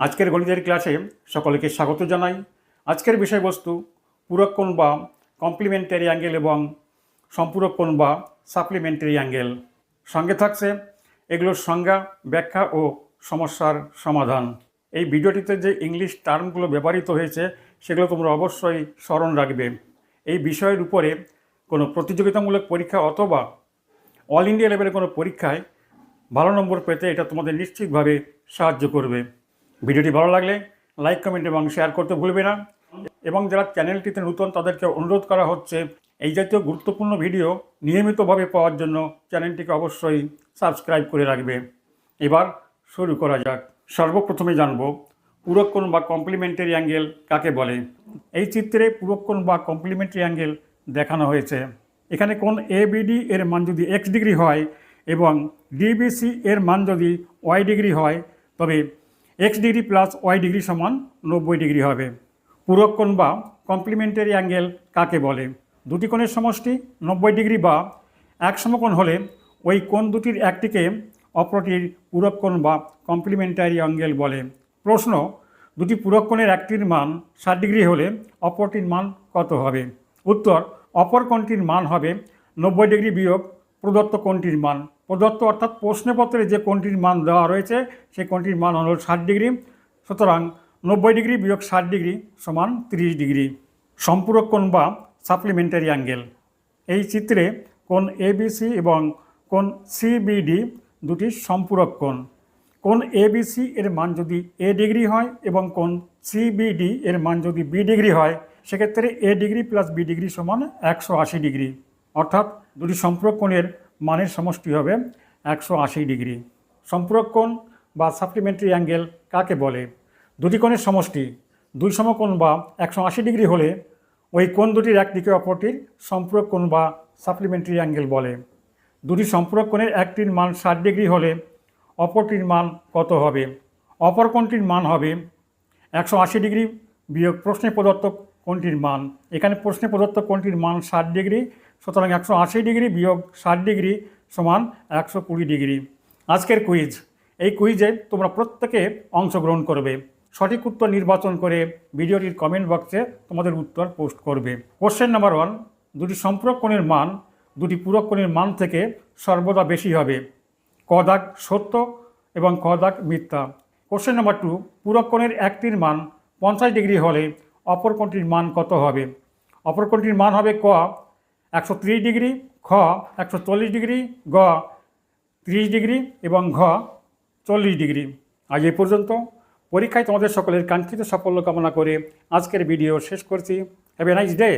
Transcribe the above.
আজকের গণিতের ক্লাসে সকলকে স্বাগত জানাই। আজকের বিষয়বস্তু পূরক কোণ বা কমপ্লিমেন্টারি অ্যাঙ্গেল এবং সম্পূরক কোণ বা সাপ্লিমেন্টারি অ্যাঙ্গেল সঙ্গে থাকছে এগুলোর সংজ্ঞা, ব্যাখ্যা ও সমস্যার সমাধান। এই ভিডিওটিতে যে ইংলিশ টার্মগুলো ব্যবহৃত হয়েছে, সেগুলো তোমরা অবশ্যই স্মরণ রাখবে। এই বিষয়ের উপরে কোনো প্রতিযোগিতামূলক পরীক্ষা অথবা অল ইন্ডিয়া লেভেলের কোনো পরীক্ষায় ভালো নম্বর পেতে এটা তোমাদের নিশ্চিতভাবে সাহায্য করবে। ভিডিওটি ভালো লাগলে লাইক, কমেন্ট এবং শেয়ার করতে ভুলবে না। এবং যারা চ্যানেলটিতে নতুন, তাদেরকে অনুরোধ করা হচ্ছে, এই জাতীয় গুরুত্বপূর্ণ ভিডিও নিয়মিতভাবে পাওয়ার জন্য চ্যানেলটিকে অবশ্যই সাবস্ক্রাইব করে রাখবে। এবার শুরু করা যাক। সর্বপ্রথমে জানব, পুরক্ষণ বা কমপ্লিমেন্টারি অ্যাঙ্গেল কাকে বলে? এই চিত্রে পুরক্ষণ বা কমপ্লিমেন্টারি অ্যাঙ্গেল দেখানো হয়েছে। এখানে কোন এবিডি এর মান যদি এক্স ডিগ্রি হয় এবং ডিবিসি এর মান যদি ওয়াই ডিগ্রি হয়, তবে X degree plus Y degree সমান নব্বই ডিগ্রি হবে। পুরক্ষণ বা কমপ্লিমেন্টারি অ্যাঙ্গেল কাকে বলে? দুটি কোণের সমষ্টি নব্বই ডিগ্রি বা এক সমকোণ হলে ওই কোণ দুটির একটিকে অপরটির পুরক্ষণ বা কমপ্লিমেন্টারি অ্যাঙ্গেল বলে। প্রশ্ন, দুটি পুরক্ষণের একটির মান ষাট ডিগ্রি হলে অপরটির মান কত হবে? উত্তর, অপর কোণটির মান হবে নব্বই ডিগ্রি বিয়োগ প্রদত্ত কোণটির মান। প্রদত্ত অর্থাৎ প্রশ্নপত্রে যে কোনটির মান দেওয়া রয়েছে, সেই কোনটির মান হল ষাট ডিগ্রি। সুতরাং নব্বই ডিগ্রি বিয়োগ ষাট ডিগ্রি সমান তিরিশ ডিগ্রি। সম্পূরক কোণ বা সাপ্লিমেন্টারি অ্যাঙ্গেল এই চিত্রে কোণ এবিসি এবং কোণ সিবিডি দুটি সম্পূরক কোণ। কোণ এবিসি এর মান যদি এ ডিগ্রি হয় এবং কোণ সিবিডি এর মান যদি বি ডিগ্রি হয়, সেক্ষেত্রে A degree plus B degree সমান একশো আশি ডিগ্রি। অর্থাৎ দুটি সম্পূরক কোণের মানের সমষ্টি হবে একশো আশি ডিগ্রি। সম্পূরক কোণ বা সাপ্লিমেন্টারি অ্যাঙ্গেল কাকে বলে? দুটি কোণের সমষ্টি, দুই সমকোণ বা একশো আশি ডিগ্রি হলে ওই কোণ দুটির একদিকে অপরটির সম্পূরক কোণ বা সাপ্লিমেন্টারি অ্যাঙ্গেল বলে। দুটি সম্পূরক কোণের একটির মান ষাট ডিগ্রি হলে অপরটির মান কত হবে? অপর কোণটির মান হবে একশো আশি ডিগ্রি বিয়োগ প্রশ্নে প্রদত্ত কোণটির মান। এখানে প্রশ্নে প্রদত্ত কোণটির মান ষাট ডিগ্রি সুতরাং একশো আশি ডিগ্রি বিয়োগ ষাট ডিগ্রি সমান একশো কুড়ি ডিগ্রি। আজকের কুইজ এই কুইজে তোমরা প্রত্যেকে অংশগ্রহণ করবে। সঠিক উত্তর নির্বাচন করে ভিডিওটির কমেন্ট বক্সে তোমাদের উত্তর পোস্ট করবে। কোশ্চেন নাম্বার ওয়ান দুটি সম্পূরক কোণের মান, দুটি পূরক কোণের মান থেকে সর্বদা বেশি হবে। ক দাগ সত্য এবং ক দাগ মিথ্যা। কোশ্চেন নাম্বার টু পূরক কোণের একটির মান পঞ্চাশ ডিগ্রি হলে অপর কোণটির মান কত হবে? অপর কোণটির মান হবে ক একশো ত্রিশ ডিগ্রি খ একশো চল্লিশ ডিগ্রি, গ ত্রিশ ডিগ্রি এবং ঘ চল্লিশ ডিগ্রি। আজ এ পর্যন্ত। পরীক্ষায় তোমাদের সকলের কাঙ্ক্ষিত সাফল্য কামনা করে আজকের ভিডিও শেষ করছি। Have a nice day